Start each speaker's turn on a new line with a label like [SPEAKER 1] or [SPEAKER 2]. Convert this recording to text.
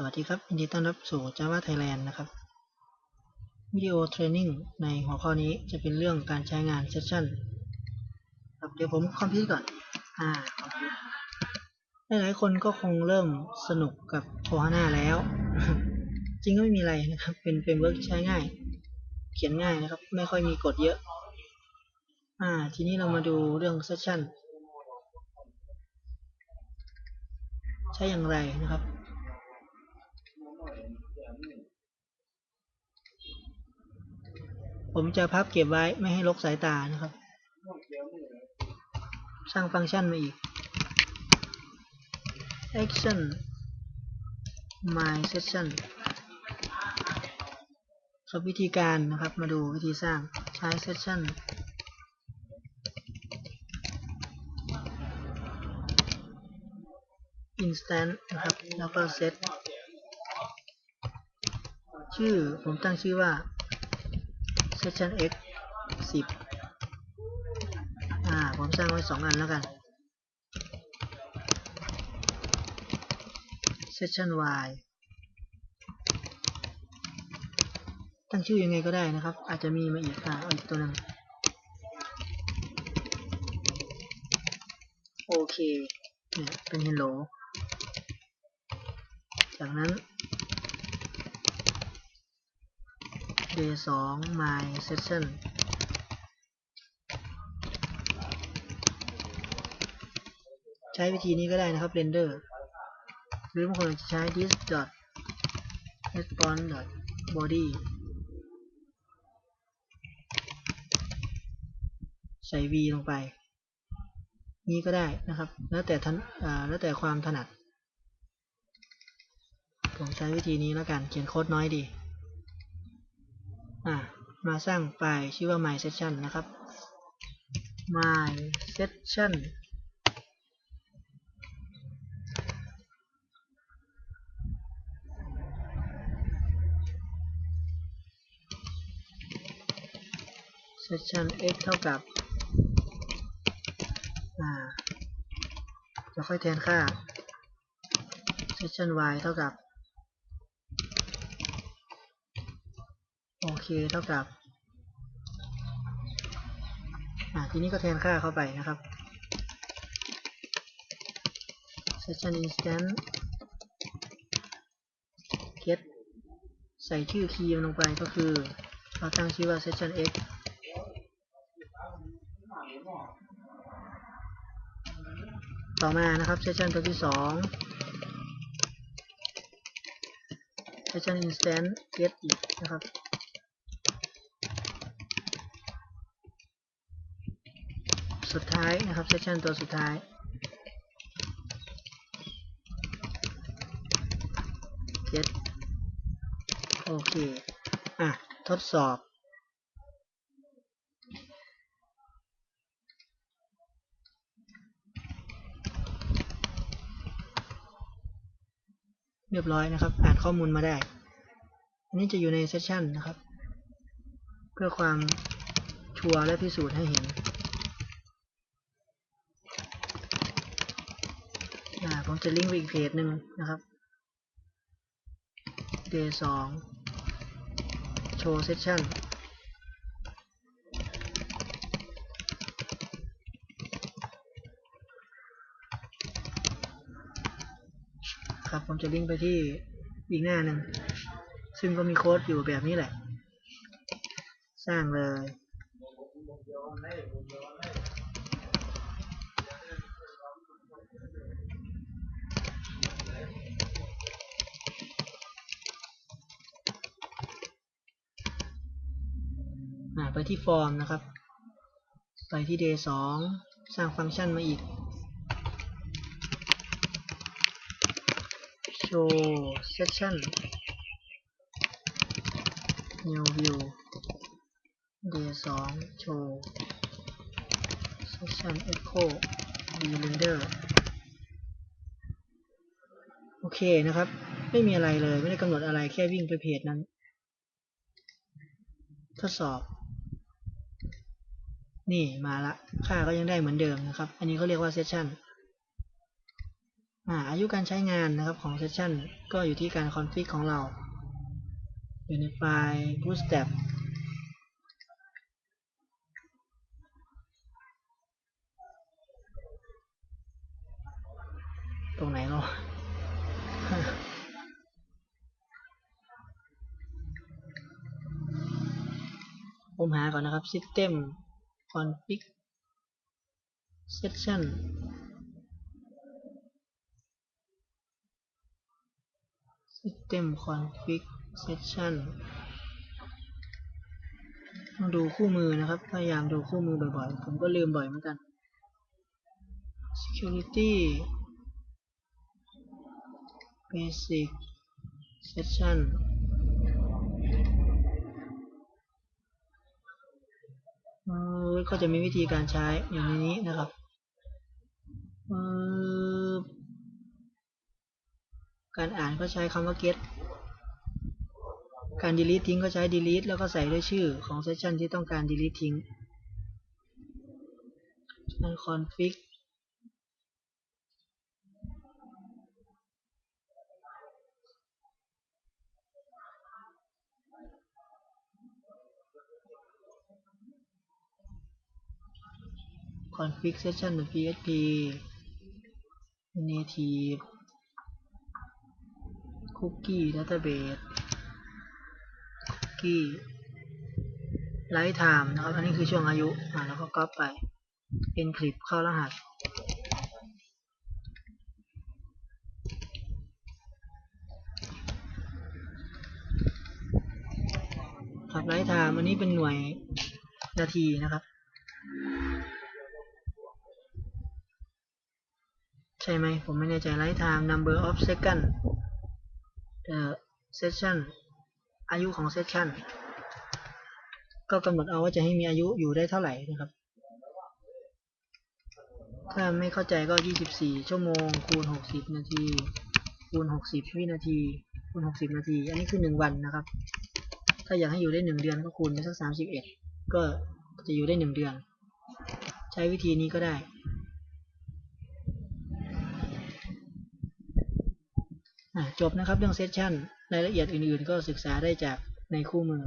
[SPEAKER 1] สวัสดีครับยินดีต้อนรับสู่ Java Thailand นะครับวิดีโอเทรนนิ่งในหัวข้อนี้จะเป็นเรื่องการใช้งานเซสชั่นครับเดี๋ยวผมคอมพิวต์ก่อนอ่าคอมพิวต์หลายๆคนก็คงเริ่มสนุกกับโทฮาน่าแล้ว จริงก็ไม่มีอะไรนะครับ เป็นเฟรมเวิร์กใช้ง่าย เขียนง่ายนะครับ ไม่ค่อยมีกฎเยอะ อ่า ทีนี้เรามาดูเรื่องเซสชั่นใช้อย่างไรนะครับ ผมจะพับเก็บไว้ไม่ให้ลกสายตานะครับ สร้างฟังก์ชันมาอีก action my session ครับวิธีการนะครับมาดูวิธีสร้างใช้ session instant นะครับ แล้วก็ set ชื่อผมตั้งชื่อว่า session x 10อ่า ผมสร้างไว้สองอันแล้วกัน session y ตั้งชื่อยังไงก็ได้นะครับ อาจจะมีมาอีกอ่าอีกตัวหนึงโอเค เนี่ย เป็น hello จากนั้น day 2 my session ใช้วิธีนี้ก็ได้นะครับ render หรือบางคนจะใช้ this dot response dot body ใส่ v ลงไป นี้ก็ได้นะครับ แล้วแต่ทันอ่าแล้วแต่ความถนัด ผมใช้วิธีนี้แล้วกัน เขียนโค้ดน้อยดี อะมาสร้างไฟล์ชื่อว่า my session นะครับ my session เซสชัน x เท่ากับ อ่าจะค่อยแทนค่า session y เท่ากับ โอ เคเท่ากับทีนี้ก็แทนค่าเข้าไปนะครับ session instant get ใส่ชื่อคีย์ลงไปก็คือ เราตั้งชื่อว่า session x ต่อมานะครับ session ตัวที่สอง session instant get อีกนะครับ สุดท้ายนะครับ session ตัวสุดท้าย get โอเค อะ ทดสอบ เรียบร้อยนะครับ อ่านข้อมูลมาได้ อันนี้จะอยู่ในเซสชันนะครับ เพื่อความชัวร์และพิสูจน์ให้เห็น อ่า ผมจะลิงก์ไปอีกเพจหนึ่งนะครับ day 2 show session ครับผมจะลิงก์ไปที่อีกหน้าหนึ่ง ซึ่งก็มีโค้ดอยู่แบบนี้แหละ สร้างเลย ไปที่ฟอร์มนะครับ ไปที่ day 2สร้างฟังก์ชันมาอีก show session new view day 2 show session echo render โอเคนะครับ ไม่มีอะไรเลย ไม่ได้กำหนดอะไรแค่วิ่งไปเพจนั้น ทดสอบ นี่มาละ ค่าก็ยังได้เหมือนเดิมนะครับ อันนี้เขาเรียกว่าเซสชันอาอายุการใช้งานนะครับของเซสชันก็อยู่ที่การคอนฟิกของเราอยู่ในไฟล์ bootstrap ตรงไหนเนาะผมหาก่อนนะครับ system config section system config section ต้องดูคู่มือนะครับ พยายามดูคู่มือบ่อยๆ ผมก็ลืมบ่อยเหมือนกัน security basic section เออก็จะมีวิธีการใช้อยู่ในนี้นะครับการอ่านก็ใช้คำว่า get การ delete ทิ้งก็ใช้ delete แล้วก็ใส่ด้วยชื่อของ session ที่ต้องการ delete ทิ้ง config ฟิกเซชันแบบ PHP native cookie database cookie lifetime นะครับ อันนี้คือช่วงอายุอ่าแล้วก็ก๊อปไป encrypt เข้ารหัส ครับ lifetime อันนี้เป็นหน่วยนาทีนะครับ ช่ไหมผมไม่แน่ใจ right time number of second the session อายุของ session ก็กำหนดเอาว่าจะให้มีอายุอยู่ได้เท่าไหร่นะครับ ถ้าไม่เข้าใจก็ 24 ชั่วโมง คูณ 60 นาที คูณ 60 วินาที คูณ 60 นาที อันนี้คือ 1 วันนะครับ ถ้าอยากให้อยู่ได้ 1 เดือนก็คูณไปสัก 31 ก็จะอยู่ได้ 1 เดือน ใช้วิธีนี้ก็ได้ จบนะครับเรื่องเซสชันรายละเอียดอื่นๆ ก็ศึกษาได้จากในคู่มือ